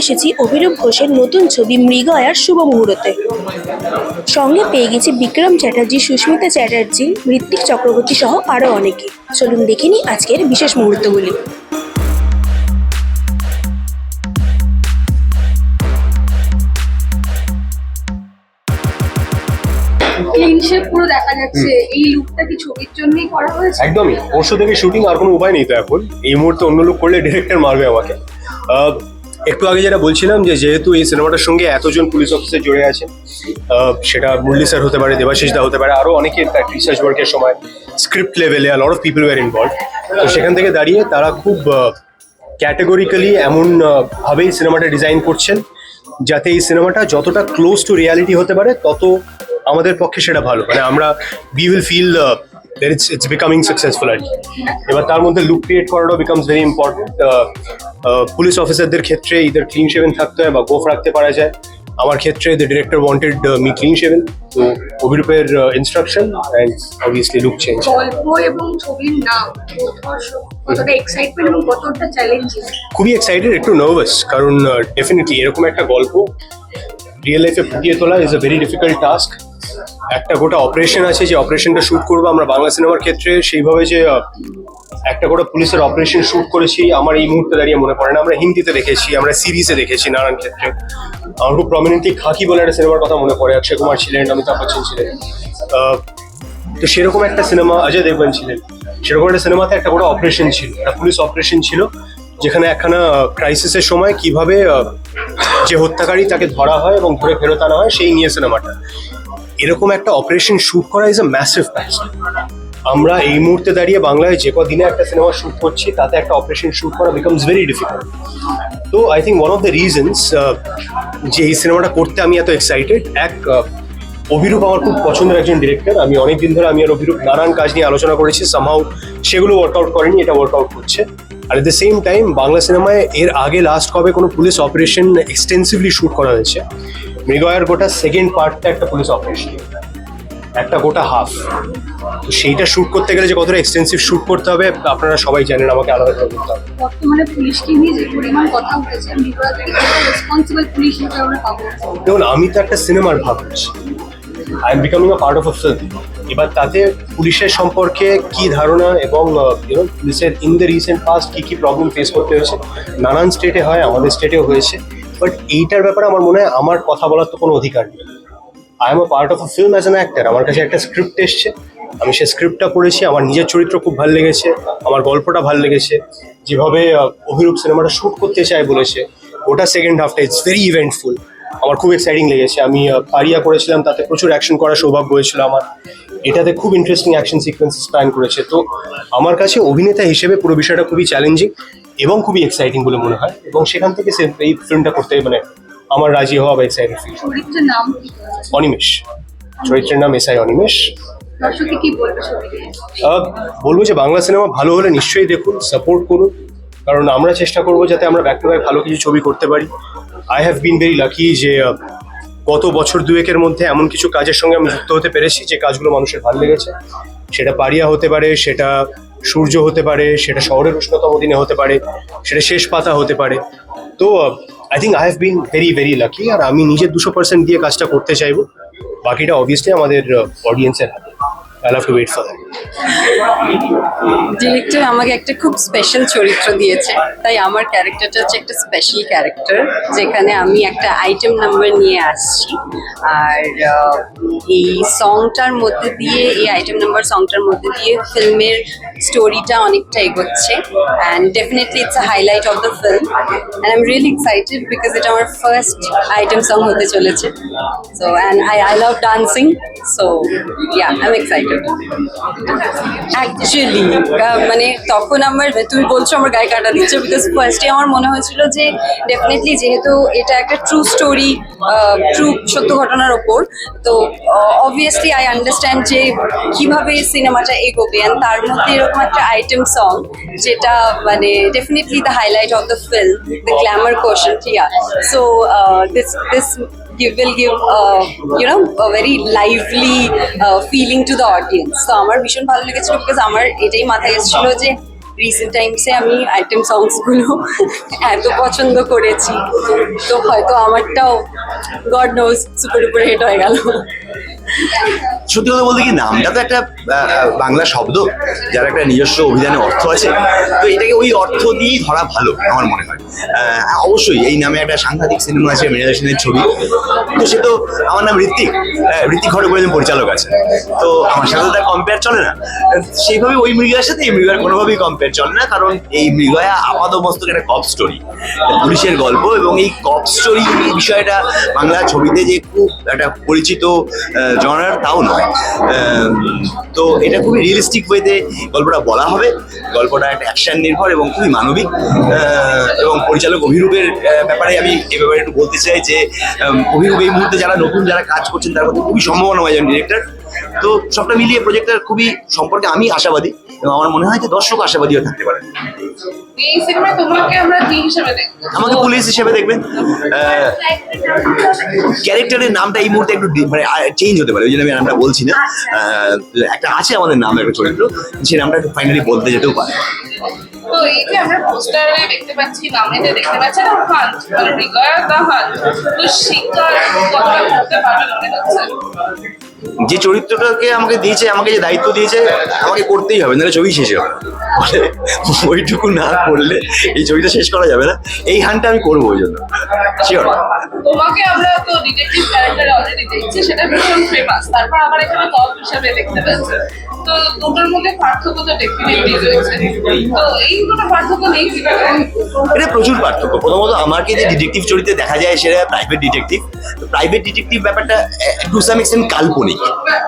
এসেছি অভিরূপ ঘোষের নতুন ছবি মৃগয়ার শুভ মুহূর্তে। সঙ্গে পেয়ে গেছি বিক্রম চ্যাটার্জি সুস্মিতা চ্যাটার্জি ঋত্বিক চক্রবর্তী সহ আরও অনেকে। চলুন দেখে নিই আজকের বিশেষ মুহূর্তগুলি। ক্লিন পুরো দেখা যাচ্ছে। এই লুকটা কি ছবির জন্যই করা হয়েছে? একদমই। পরশু থেকে শুটিং আর কোনো উপায় নেই তো এখন। এই মুহূর্তে অন্য লোক করলে ডিরেক্টর মারবে আমাকে। আহ, একটু আগে যেটা বলছিলাম যে যেহেতু এই সিনেমাটার সঙ্গে এতজন পুলিশ অফিসার জড়ে আহ, সেটা মুরলি স্যার হতে পারে দেবাশিস দা হতে পারে আরও অনেকে ইনফ্যাক্ট রিসার্চ ওয়ার্কের সময় স্ক্রিপ্ট লেভেলে আর lot of people were involve তো সেখান থেকে দাঁড়িয়ে তারা খুব ক্যাটেগরিক্যালি এমন ভাবেই সিনেমাটা ডিজাইন করছেন যাতে এই সিনেমাটা যতটা ক্লোজ টু রিয়ালিটি হতে পারে তত আমাদের পক্ষে সেটা ভালো। মানে আমরা we will feel it's it's becoming successful আর কি এবার তার মধ্যে লুক ক্রিয়েট করাটাও বিকামস ভেরি ইম্পর্টেন্ট পুলিশ অফিসারদের ক্ষেত্রে ইদার ক্লিন শেভেন থাকতে হয় বা গোফ রাখতে পারা যায়। আমার ক্ষেত্রে the director wanted me clean shaven তো অভিরূপের instruction and obviously look change গল্প এবং ছবির নাম কতটা এক্সাইটমেন্ট এবং কতটা চ্যালেঞ্জিং খুবই এক্সাইটেড একটু নার্ভাস কারণ ডেফিনেটলি এরকম একটা গল্প রিয়েল লাইফে ফুটিয়ে তোলা is a very difficult task একটা গোটা অপারেশন আছে যে অপারেশনটা শুট করব আমরা বাংলা সিনেমার ক্ষেত্রে, সেইভাবে যে একটা গোটা পুলিশের অপারেশন শুট করেছি, আমার এই মুহূর্তে দাঁড়িয়ে মনে পড়ে না। আমরা হিন্দিতে দেখেছি, আমরা সিরিজে দেখেছি নানান ক্ষেত্রে। আমার খুব প্রমিনেন্টলি খাকি বলে একটা সিনেমার কথা মনে পড়ে, অক্ষয় কুমার ছিলেন, অমিতাভ বচ্চন ছিলেন। তো সেরকম একটা সিনেমা অজয় দেবগন ছিলেন। সেরকম একটা সিনেমাতে একটা গোটা অপারেশন ছিল, একটা পুলিশ অপারেশন ছিল, যেখানে একখানা ক্রাইসিসের সময় কীভাবে যে হত্যাকারী তাকে ধরা হয় এবং ধরে ফেরত আনা হয়, সেই নিয়ে সিনেমাটা এরকম একটা অপারেশন শুট করা ইজ আ ম্যাসিভ টাস্ক আমরা এই মুহূর্তে দাঁড়িয়ে বাংলায় যে কদিনে একটা সিনেমা শুট করছি, তাতে একটা অপারেশন শুট করা বিকামস ভেরি ডিফিকাল্ট তো I think one of the reasons যে এই সিনেমাটা করতে আমি এত এক্সাইটেড এক অভিরূপ আমার খুব পছন্দের একজন ডিরেক্টর আমি অনেকদিন ধরে আমি আর অভিরূপ নানান কাজ নিয়ে আলোচনা করেছি সামহাও সেগুলো ওয়ার্কআউট করেনি, এটা ওয়ার্কআউট করছে আর at the same time Bangla সিনেমায় এর আগে লাস্ট কবে কোনো পুলিশ অপারেশন এক্সটেন্সিভলি শুট করা হয়েছে মৃগয়ার গোটা সেকেন্ড পার্টটা একটা পুলিশ অপারেশন একটা গোটা হাফ তো সেইটা শ্যুট করতে গেলে যে কতটা এক্সটেন্সিভ শ্যুট করতে হবে আপনারা সবাই জানেন আমাকে আলাদা করে বলতে হবে। বর্তমানে পুলিশকে নিয়ে যে পরিমাণ কথা উঠেছে রেসপন্সিবল পুলিশ হিসেবে আমরা পাবো? দেখুন আমি তো একটা সিনেমার ভাব করছি I am becoming a part of a film এবার তাতে পুলিশের সম্পর্কে কি ধারণা এবং ইউনো পুলিশের ইন দ্য রিসেন্ট পাস্ট কী কী প্রবলেম ফেস করতে হয়েছে নানান স্টেটে হয় আমাদের স্টেটেও হয়েছে। বাট এইটার ব্যাপারে আমার মনে হয় আমার কথা বলার তো কোনো অধিকার নেই। I am a part of a film as an actor আমার কাছে একটা স্ক্রিপ্ট এসছে। আমি সেই স্ক্রিপ্টটা পড়েছি আমার নিজের চরিত্র খুব ভালো লেগেছে। আমার গল্পটা ভালো লেগেছে। যেভাবে অভিরূপ সিনেমাটা শ্যুট করতে চায় বলেছে, ওটা সেকেন্ড হাফটা ইটস ভেরি ইভেন্টফুল আমার খুব এক্সাইটিং লেগেছে। আমি পারিয়া করেছিলাম তাতে প্রচুর অ্যাকশন করার সৌভাগ্য হয়েছিল আমার। এটাতে খুব ইন্টারেস্টিং অ্যাকশন সিকোয়েন্সেস প্ল্যান করেছে। তো আমার কাছে অভিনেতা হিসেবে পুরো বিষয়টা খুবই চ্যালেঞ্জিং এবং খুবই এক্সাইটিং বলে মনে হয়। এবং সেখান থেকে এই ফিল্মটা করতে মানে আমার রাজি হওয়া বা এক্সাইটেড ফিল অনিমেষ। চরিত্রের নাম এস আই অনিমেষ। বলব যে বাংলা সিনেমা ভালো হলে নিশ্চয়ই দেখুন সাপোর্ট করুন। কারণ আমরা চেষ্টা করব যাতে আমরা ব্যাক টু ব্যাক ভালো কিছু ছবি করতে পারি। I have been very lucky যে গত বছর দুয়েকের মধ্যে এমন কিছু কাজের সঙ্গে আমি যুক্ত হতে পেরেছি যে কাজগুলো মানুষের ভালো লেগেছে। সেটা পারিয়া হতে পারে, সেটা সূর্য হতে পারে, সেটা শহরের উষ্ণতম দিনে হতে পারে, সেটা শেষ পাতা হতে পারে। তো I think I have been very very lucky আর আমি নিজের দুশো পার্সেন্ট দিয়ে কাজটা করতে চাইব। বাকিটা অবভিয়াসলি আমাদের অডিয়েন্সের হাতে। I have to wait for that. Director আমাকে একটা খুব স্পেশাল চরিত্র দিয়েছে। তাই আমার ক্যারেক্টারটা হচ্ছে একটা স্পেশাল ক্যারেক্টার যেখানে আমি একটা আইটেম নাম্বার নিয়ে আসছি। আর এই সংটার মধ্যে দিয়ে, এই আইটেম নাম্বার সংটার মধ্যে দিয়ে ফিল্মের স্টোরিটা অনেকটা এগোচ্ছে। And definitely it's a highlight of the film and I am really excited because এটা আমার ফার্স্ট আইটেম সং হতে চলেছে। So and I I love dancing so yeah I am excited actually মানে তখন আমার, তুমি বলছো আমার গায়ে কাটা দিচ্ছ বিকজ ফার্স্টে আমার মনে হয়েছিল যে ডেফিনেটলি যেহেতু এটা একটা ট্রু স্টোরি ট্রু সত্য ঘটনার ওপর, তো অবভিয়াসলি আই আন্ডারস্ট্যান্ড যে কীভাবে সিনেমাটা এগোবে অ্যান্ড তার মধ্যে এরকম একটা আইটেম সং যেটা মানে definitely the highlight of the film the glamour quotient yeah so this this give, will give uh, you know a very lively uh, feeling to the audience. So আমার ভীষণ ভালো লেগেছিল বিকজ আমার এটাই মাথায় এসেছিল যে রিসেন্ট টাইমসে আমি আইটেম সংসগুলো এত পছন্দ করেছি। তো হয়তো আমারটাও গড নোজ সুপার উপরে হিট হয়ে গেল। সত্যি কথা বলতে কি, নামটা তো একটা বাংলা শব্দ, যার একটা নিজস্ব অভিধানে অর্থ আছে। তো এটাকে ওই অর্থ দিয়েই ধরা ভালো, আমার মনে হয়। অবশ্যই এই নামে একটা সাংঘাতিক সিনেমা আছে মৃণাল সেনের ছবি। তো সে তো, আমার নাম ঋত্বিক। ঋত্বিক ঘটক বলে পরিচালক আছে। তো আমার সাথে তার কম্পেয়ার চলে না। সেইভাবে ওই মৃগার সাথে এই মৃগার কোনোভাবেই কম্পেয়ার চলে না, কারণ এই মৃগয়া আপাত মস্তক একটা কপ স্টোরি পুলিশের গল্প এবং এই কপ স্টোরি বিষয়টা বাংলা ছবিতে যে খুব একটা পরিচিত জনার, তাও নয়। তো এটা খুবই রিয়েলিস্টিক ওয়েতে গল্পটা বলা হবে। গল্পটা একটা অ্যাকশন নির্ভর এবং খুবই মানবিক। এবং পরিচালক অভিরূপের ব্যাপারে আমি এ ব্যাপারে একটু বলতে চাই যে অভিরূপ এই মুহূর্তে যারা নতুন, যারা কাজ করছেন, তার মধ্যে খুবই সম্ভাবনা হয় একজন ডিরেক্টর তো সবটা মিলিয়ে প্রজেক্টটা খুবই সম্পর্কে আমি আশাবাদী। এবং আমার মনে হয় যে দর্শক আশাবাদীও থাকতে পারে। আমাকে পুলিশ হিসেবে দেখবেন। ক্যারেক্টারের নামটা এই মুহূর্তে একটু মানে চেঞ্জ হতে পারে ওই জন্য আমি নামটা বলছি না। একটা আছে আমাদের নাম একটা চরিত্র সেই নামটা একটু ফাইনালি বলতে যেতেও পারে। তো এই যে আমরা পোস্টারে দেখতে পাচ্ছি নামেতে দেখতে পাচ্ছি এটা হান্ট মানে হৃদয় দা হান্ট তো শিকার কতটা করতে পারবে মনে হচ্ছে যে চরিত্রটাকে আমাকে দিয়েছে আমাকে যে দায়িত্ব দিয়েছে আমাকে করতেই হবে নাহলে ছবি শেষ হবে ওইটুকু না করলে এই ছবিটা শেষ করা যাবে না। এই হানটা আমি করব ওই জন্য। শিওর তোমাকে আমরা তো ডিটেকটিভ ক্যারেক্টারে অলরেডি দেখছি সেটা ভীষণ ফেমাস তারপর আবার এখানে কপ হিসেবে দেখতে পাচ্ছি। তো দুটোর মধ্যে পার্থক্য তো ডেফিনেটলি রয়েছে। তো এই দুটো পার্থক্য নেই এটা প্রচুর পার্থক্য। প্রথমত আমাকে যে ডিটেকটিভ চরিত্রে দেখা যায় সেটা প্রাইভেট ডিটেকটিভ প্রাইভেট ডিটেকটিভ ব্যাপারটা টু সাম এক্সটেন্ট কাল্পনিক।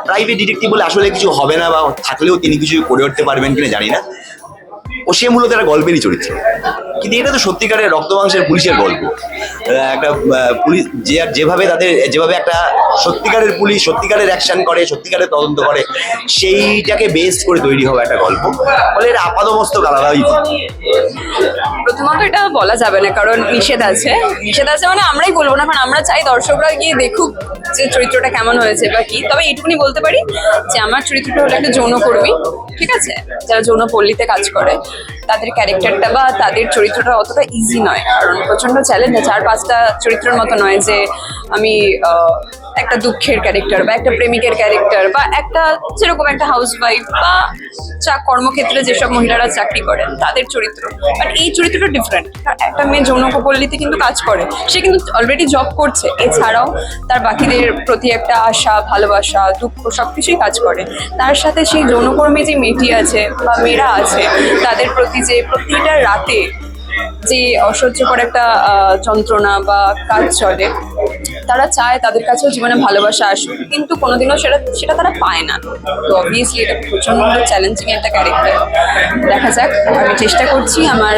প্রাইভেট ডিটেকটিভ বলে আসলে কিছু হবে না বা থাকলেও তিনি কিছু করে উঠতে পারবেন কিনা জানি না। ও সে মূলত একটা গল্পেরই চরিত্র। কিন্তু এটা তো সত্যিকারের রক্ত মাংসের পুলিশের গল্প। একটা পুলিশ যে আর যেভাবে তাদের, যেভাবে একটা সত্যিকারের পুলিশ সত্যিকারের অ্যাকশন করে, সত্যিকারের তদন্ত করে, সেইটাকে বেস করে তৈরি হওয়া একটা গল্প। ফলে এটা আপাদমস্তক আলাদাই। প্রথমত এটা বলা যাবে না, কারণ নিষেধ আছে। নিষেধ আছে মানে আমরাই বলব না, কারণ আমরা চাই দর্শকরা গিয়ে দেখুক যে চরিত্রটা কেমন হয়েছে বা কি, তবে এইটুকুনি বলতে পারি যে আমার চরিত্রটা হলো একটা যৌনকর্মী, ঠিক আছে? যারা যৌন পল্লীতে কাজ করে, তাদের ক্যারেক্টারটা বা তাদের চরিত্রটা অতটা ইজি নয়। কারণ প্রচণ্ড চ্যালেঞ্জ চার পাঁচটা চরিত্রের মতো নয় যে আমি একটা দুঃখের ক্যারেক্টার বা একটা প্রেমিকের ক্যারেক্টার বা একটা যেরকম একটা হাউসওয়াইফ বা চা কর্মক্ষেত্রে যেসব মহিলারা চাকরি করেন, তাদের চরিত্র। বাট এই চরিত্রটা ডিফারেন্ট একটা মেয়ে যৌনকপল্লীতে কিন্তু কাজ করে। সে কিন্তু অলরেডি জব করছে। এছাড়াও তার বাকিদের প্রতি একটা আশা, ভালোবাসা, দুঃখ সবকিছুই কাজ করে। তার সাথে সেই যৌনকর্মী যে মেয়েটি আছে বা মেয়েরা আছে, তাদের প্রতি যে প্রতিটা রাতে যে অসহ্যকর একটা যন্ত্রণা বা কাজ চলে তারা চায় তাদের কাছেও জীবনে ভালোবাসা আসুক কিন্তু কোনোদিনও সেটা সেটা তারা পায় না। তো অবভিয়াসলি এটা প্রচণ্ড চ্যালেঞ্জিং একটা ক্যারেক্টার দেখা যাক আমি চেষ্টা করছি আমার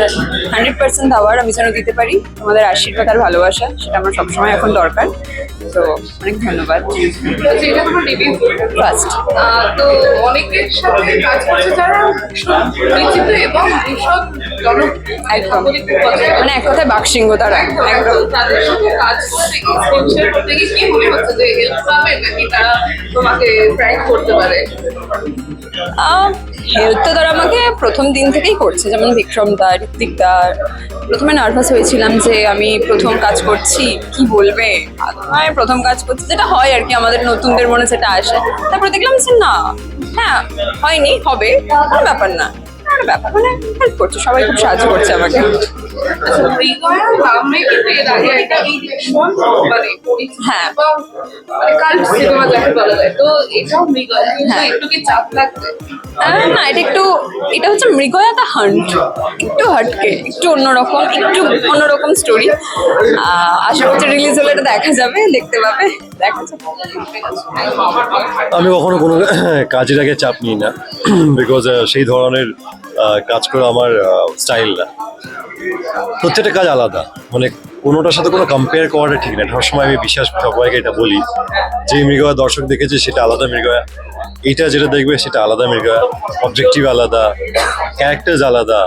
হান্ড্রেড পার্সেন্ট দেওয়ার আমি যেন দিতে পারি তোমাদের আশীর্বাদ আর ভালোবাসা সেটা আমার সবসময় এখন দরকার। তো অনেক ধন্যবাদ। ফার্স্ট তো অনেকের সাথে কাজ করছে যারা এবং ভীষণ একদম। মানে এক কথায় বাকসিংহ তারা একদম তাদের সাথে কাজ করতে এক্সপেরিয়েন্স করতে গিয়ে কি মনে হচ্ছে যে হেল্প পাবে নাকি তারা তোমাকে প্র্যাঙ্ক করতে পারে? হেল্প তো তারা আমাকে প্রথম দিন থেকেই করছে যেমন বিক্রম দা ঋত্বিক দা। প্রথমে নার্ভাস হয়েছিলাম যে আমি প্রথম কাজ করছি কি বলবে? আমি প্রথম কাজ করছি যেটা হয় আর কি আমাদের নতুনদের মনে সেটা আসে। তারপরে দেখলাম যে না হ্যাঁ হয়নি হবে কোনো ব্যাপার না। ব্যাপার মানে হেল্প করছে, সবাই খুব সাহায্য করছে আমাকে হ্যাঁ। হ্যাঁ। না, এটা একটু, এটা হচ্ছে মৃগয়া দ্য হান্ট, একটু হাটকে একটু অন্যরকম একটু অন্যরকম স্টোরি আশা করছি রিলিজ হলে এটা দেখা যাবে, দেখতে পাবে আমি কখনো কোনো কাজের আগে চাপ নিই না বিকজ সেই ধরনের কাজ করা আমার স্টাইল না। প্রত্যেকটা কাজ আলাদা। মানে কোনোটার সাথে কোনো কম্পেয়ার করাটা ঠিক না। সবসময় আমি বিশ্বাস, সবাইকে এটা বলি। যে মৃগয়া দর্শক দেখেছে, সেটা আলাদা মৃগয়া। এইটা যেটা দেখবে সেটা আলাদা মৃগয়া অবজেক্টিভ আলাদা ক্যারেক্টার্স আলাদা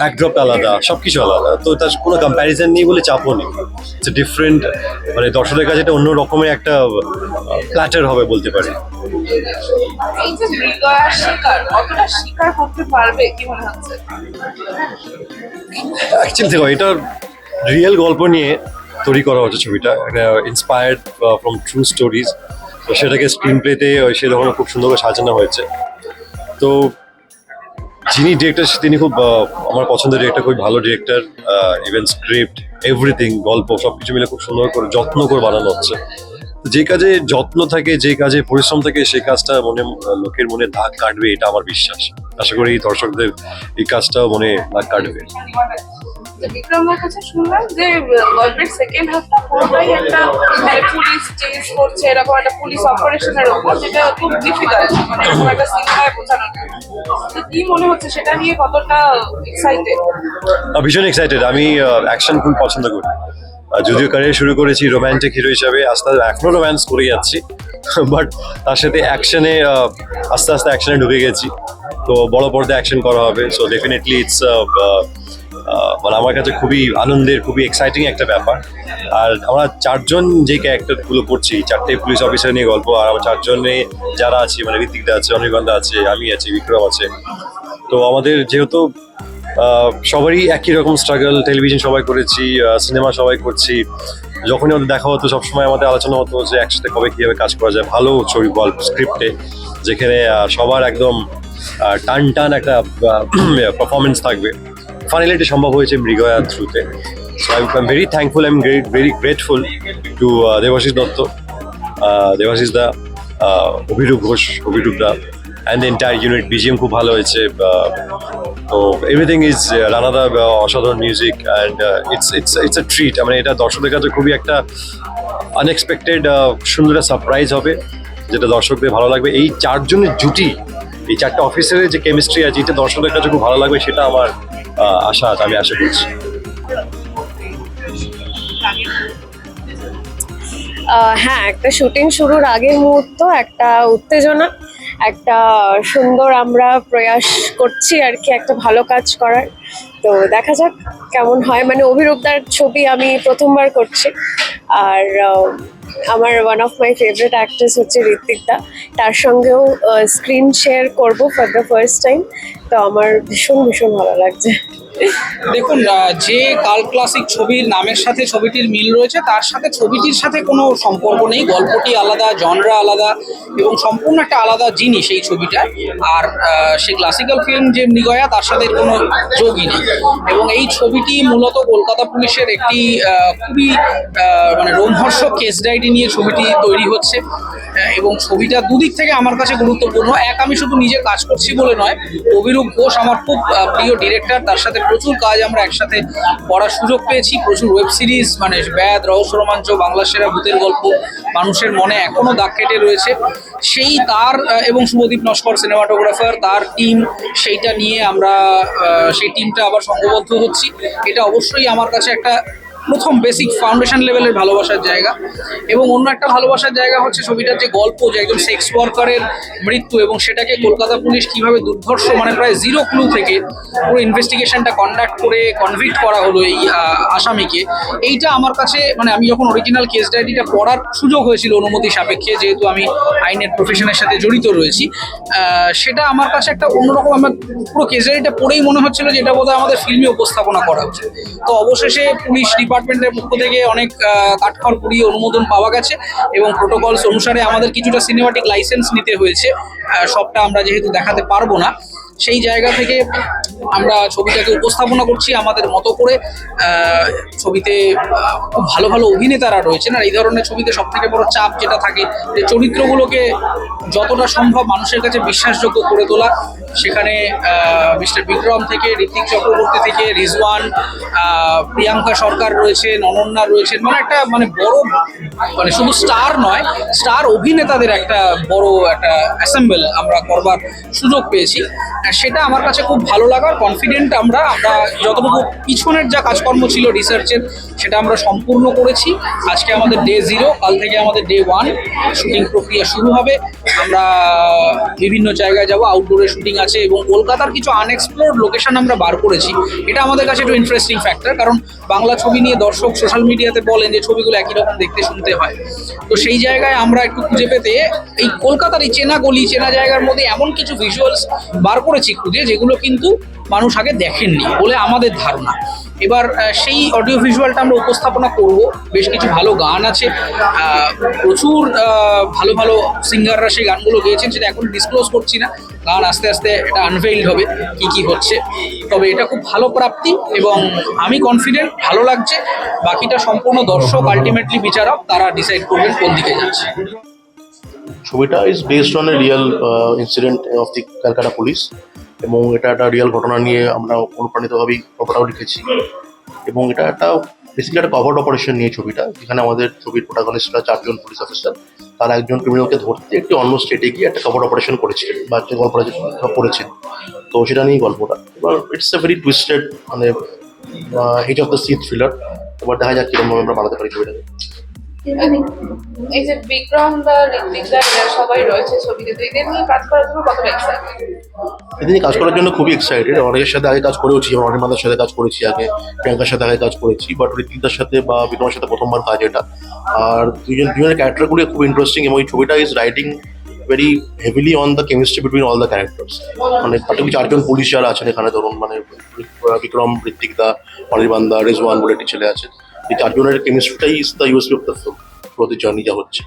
ব্যাকড্রপ আলাদা সব কিছু আলাদা। তো তার কোনো কম্প্যারিজন নেই বলে চাপও নেই। ইটস ডিফারেন্ট মানে দর্শকের কাছে এটা অন্য রকমের একটা প্ল্যাটার হবে বলতে পারি। অ্যাকচুয়ালি দেখো এটা রিয়েল গল্প নিয়ে তৈরি করা হচ্ছে ছবিটা। ইন্সপায়ার্ড ফ্রম ট্রু স্টোরিজ সেটাকে স্ক্রিন প্লেতে সে ধরনের খুব সুন্দর করে সাজানো হয়েছে। তো যিনি ডিরেক্টর তিনি খুব আমার পছন্দের ডিরেক্টর খুব ভালো ডিরেক্টর ইভেন স্ক্রিপ্ট এভরিথিং গল্প সব কিছু মিলে খুব সুন্দর করে, যত্ন করে বানানো হচ্ছে। যে কাজে যত্ন থাকে, যে কাজে পরিশ্রম থাকে সেই কাজটা মনে, লোকের মনে দাগ কাটবে, এটা আমার বিশ্বাস। আশা করি দর্শকদের এই কাজটাও মনে দাগ কাটবে। বিক্রমের কাছে শুনলাম যে গল্পের সেকেন্ড হাফটা পুরোটাই একটা মানে পুলিশ চেঞ্জ করছে, এরকম একটা পুলিশ অপারেশনের যেটা খুব ডিফিকাল্ট মানে একটা সিনেমায় বোঝানো তো কি মনে হচ্ছে, সেটা নিয়ে কতটা এক্সাইটেড ভীষণ এক্সাইটেড আমি অ্যাকশন খুব পছন্দ করি। যদিও ক্যারিয়ার শুরু করেছি রোম্যান্টিক হিরো হিসাবে, আস্তে আস্তে এখনও রোম্যান্স করে যাচ্ছি বাট তার সাথে অ্যাকশনে আস্তে আস্তে অ্যাকশনে ঢুকে গেছি। তো বড় পর্দায় অ্যাকশন করা হবে সো ডেফিনেটলি ইটস মানে আমার কাছে খুবই আনন্দের, খুবই এক্সাইটিং একটা ব্যাপার। আর আমরা চারজন যে ক্যারেক্টারগুলো করছি চারটে পুলিশ অফিসার নিয়ে গল্প, আর আমার চারজনে যারা আছে মানে ঋতিকদা আছে, অনির্বাণদা আছে, আমি আছি, বিক্রম আছে। তো আমাদের যেহেতু সবারই একই রকম স্ট্রাগল টেলিভিশন সবাই করেছি সিনেমা সবাই করছি। যখনই আমাদের দেখা হতো, সবসময় আমাদের আলোচনা হতো যে একসাথে কবে কীভাবে কাজ করা যায়। ভালো ছবি, গল্প স্ক্রিপ্টে যেখানে সবার একদম টান টান একটা পারফরমেন্স থাকবে। ফাইনালি এটা সম্ভব হয়েছে মৃগয়া থ্রুতে। So I am very thankful I am very grateful to Debashis Dutta uh, Debashis da Abhirup Ghosh Abhirup da and the entire unit BGM খুব ভালো হয়েছে তো এভরিথিং ইজ রানাদা অসাধারণ music and it's it's it's a treat মানে এটা দর্শকদের কাছে খুবই একটা আনএক্সপেক্টেড সুন্দর সারপ্রাইজ হবে যেটা দর্শকদের ভালো লাগবে। এই চারজনের জুটি এই চারটা অফিসারের যে কেমিস্ট্রি আছে এটা দর্শকদের কাছে খুব ভালো লাগবে সেটা আমার আশা আমি আশা করছি। হ্যাঁ একটা শুটিং শুরুর আগের মুহূর্ত, একটা উত্তেজনা, একটা সুন্দর আমরা প্রয়াস করছি আর কি, একটা ভালো কাজ করার। তো দেখা যাক কেমন হয়। মানে অভিরূপদার ছবি আমি প্রথমবার করছি। আর আমার one of my favourite actress হচ্ছে ঋত্বিকদা। তার সঙ্গেও স্ক্রিন শেয়ার করব ফর দ্য ফার্স্ট টাইম তো আমার ভীষণ ভীষণ ভালো লাগছে। দেখুন যে কাল ক্লাসিক ছবির নামের সাথে ছবিটির মিল রয়েছে, তার সাথে ছবিটির সাথে কোনো সম্পর্ক নেই। গল্পটি আলাদা জনরা আলাদা, এবং সম্পূর্ণ একটা আলাদা জিনিস এই ছবিটা। আর সেই ক্লাসিক্যাল ফিল্ম যে মৃগয়া, তার সাথে কোনো যোগই নেই। এবং এই ছবিটি মূলত কলকাতা পুলিশের একটি খুবই মানে রোমহর্ষক কেস ডায়েরি নিয়ে ছবিটি তৈরি হচ্ছে। এবং ছবিটা দুদিক থেকে আমার কাছে গুরুত্বপূর্ণ। এক, আমি শুধু নিজে কাজ করছি বলে নয়, অভিরূপ ঘোষ আমার খুব প্রিয় ডিরেক্টর তার সাথে প্রচুর কাজ আমরা একসাথে করার সুযোগ পেয়েছি। প্রচুর ওয়েব সিরিজ মানে ব্যাদ রহস্য রোমাঞ্চ বাংলা সেরা ভূতের গল্প মানুষের মনে এখনও দাগ কেটে রয়েছে। সেই তার এবং শুভদীপ নস্কর সিনেমাটোগ্রাফার তার টিম সেইটা নিয়ে আমরা সেই টিমটা আবার সংঘবদ্ধ হচ্ছি। এটা অবশ্যই আমার কাছে একটা প্রথম বেসিক ফাউন্ডেশন লেভেলের ভালোবাসার জায়গা। এবং অন্য একটা ভালোবাসার জায়গা হচ্ছে ছবিটার যে গল্প, যে একজন সেক্স ওয়ার্কারের মৃত্যু এবং সেটাকে কলকাতা পুলিশ কীভাবে দুর্ধর্ষ মানে প্রায় জিরো ক্লু থেকে পুরো ইনভেস্টিগেশনটা কন্ডাক্ট করে কনভিক্ট করা হলো এই আসামিকে। এইটা আমার কাছে মানে আমি যখন অরিজিনাল কেস ডায়েরিটা পড়ার সুযোগ হয়েছিল অনুমতি সাপেক্ষে, যেহেতু আমি আইনের প্রফেশনের সাথে জড়িত রয়েছি সেটা আমার কাছে একটা অন্যরকম আমার পুরো কেস ডায়েরিটা পড়েই মনে হচ্ছিল যে এটা বোধহয় আমাদের ফিল্মে উপস্থাপনা করা হচ্ছে তো অবশেষে পুলিশ ডিপার্টমেন্টের পক্ষ থেকে অনেক কাঠখড় পুড়িয়ে অনুমোদন পাওয়া গেছে এবং প্রোটোকলস অনুসারে আমাদের কিছুটা সিনেমাটিক লাইসেন্স নিতে হয়েছে। সবটা আমরা যেহেতু দেখাতে পারব না। সেই জায়গা থেকে আমরা ছবিটাকে উপস্থাপনা করছি আমাদের মতো করে ছবিতে খুব ভালো ভালো অভিনেতারা রয়েছেন। আর এই ধরনের ছবিতে সব থেকে বড় চাপ যেটা থাকে, যে চরিত্রগুলোকে যতটা সম্ভব মানুষের কাছে বিশ্বাসযোগ্য করে তোলা। সেখানে মিস্টার বিক্রম থেকে ঋতিক চক্রবর্তী থেকে, রিজওয়ান প্রিয়াঙ্কা সরকার রয়েছেন, অনন্যা রয়েছেন। মানে একটা মানে বড় মানে শুধু স্টার নয়, স্টার অভিনেতাদের একটা বড় একটা অ্যাসেম্বল আমরা করবার সুযোগ পেয়েছি। সেটা আমার কাছে খুব ভালো লাগার কনফিডেন্ট আমরা আমরা যতটুকু পিছনের যা কাজকর্ম ছিল রিসার্চের সেটা আমরা সম্পূর্ণ করেছি। আজকে আমাদের ডে জিরো কাল থেকে আমাদের ডে ওয়ান শুটিং প্রক্রিয়া শুরু হবে। আমরা বিভিন্ন জায়গায় যাব আউটডোরে শুটিং আছে এবং কলকাতার কিছু আনএক্সপ্লোর্ড লোকেশন আমরা বার করেছি। এটা আমাদের কাছে একটু ইন্টারেস্টিং ফ্যাক্টর কারণ বাংলা ছবি নিয়ে দর্শক সোশ্যাল মিডিয়াতে বলেন যে ছবিগুলো একই রকম দেখতে, শুনতে হয়। তো সেই জায়গায় আমরা একটু খুঁজে পেতে এই কলকাতার এই চেনা গলি, চেনা জায়গার মধ্যে এমন কিছু ভিজুয়ালস বার করেছি খুঁজে যেগুলো কিন্তু মানুষ আগে দেখেননি বলে আমাদের ধারণা। এবার সেই অডিও ভিজুয়ালটা আমরা উপস্থাপনা করব। বেশ কিছু ভালো গান আছে। প্রচুর ভালো ভালো সিঙ্গাররা সেই গানগুলো গেয়েছেন, সেটা এখন ডিসক্লোজ করছি না। গান আস্তে আস্তে এটা আনভেইলড হবে, কি কি হচ্ছে। তবে এটা খুব ভালো প্রাপ্তি এবং আমি কনফিডেন্ট ভালো লাগছে। বাকিটা সম্পূর্ণ দর্শক আলটিমেটলি বিচারক, তারা ডিসাইড করবেন কোন দিকে যাচ্ছে। ছবিটা is based on a real incident of the Calcutta police এবং এটা একটা রিয়েল ঘটনা নিয়ে আমরা অনুপ্রাণিতভাবেই গল্পটাও লিখেছি। এবং এটা একটা বেসিক্যালি একটা কভার্ড অপারেশন নিয়ে ছবিটা। যেখানে আমাদের ছবির প্রোটাগনিস্টরা চারজন পুলিশ অফিসার তারা একজন ক্রিমিনালকে ধরতে একটি অন্য স্টেটে গিয়ে একটা কভার্ড অপারেশন করেছিলেন বা একটা গল্পটা করেছেন। তো সেটা নিয়েই গল্পটা। এবার ইটস এ ভেরি টুইস্টেড মানে his of the sea thriller এবার দেখা যাক কীরকম আমরা বানাতে পারি ছবিটাকে। এই যে বিক্রম বা ঋত্বিক, এরা সবাই রয়েছে ছবিতে। তো এদের নিয়ে কাজ করার জন্য কতটা এক্সাইটেড এদের কাজ করার জন্য খুবই এক্সাইটেড অনেকের সাথে আগে কাজ করেওছি, যেমন অনির্মাদের সাথে কাজ করেছি আগে, প্রিয়াঙ্কার সাথে আগে কাজ করেছি বাট ঋত্বিকদার সাথে বা বিক্রমের সাথে প্রথমবার কাজ এটা। আর দুজন দুজনের ক্যারেক্টারগুলো খুব ইন্টারেস্টিং এবং এই ছবিটা is writing very heavily on the chemistry between all the characters মানে পার্টিকুলার চারজন পুলিশ যারা আছেন এখানে, ধরুন মানে বিক্রম, ঋত্বিক দা অনির্বাণ দা রেজওয়ান বলে একটি ছেলে আছে। এই চারজনের কেমিস্ট্রিটাই is the USP of the film প্রতি জার্নি যা হচ্ছে।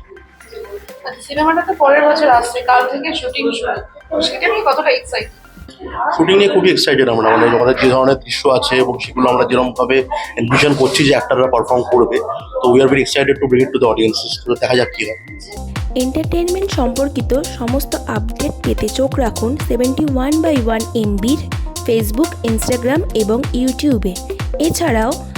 সিনেমাটা তো পরের বছর আসছে কাল থেকে শুটিং শুরু। সেটা নিয়ে কতটা এক্সাইটেড শুটিং নিয়ে খুবই এক্সাইটেড আমরা মানে আমাদের যে ধরনের দৃশ্য আছে এবং সেগুলো আমরা যেরকম ভাবে এনভিশন করছি যে অ্যাক্টাররা পারফর্ম করবে তো we are very excited to bring it to the audience দেখা যাক কি হয়। এন্টারটেনমেন্ট সম্পর্কিত সমস্ত আপডেট পেতে চোখ রাখুন সেভেন্টি ওয়ান বাই ওয়ান এমবির ফেসবুক ইনস্টাগ্রাম এবং ইউটিউবে এছাড়াও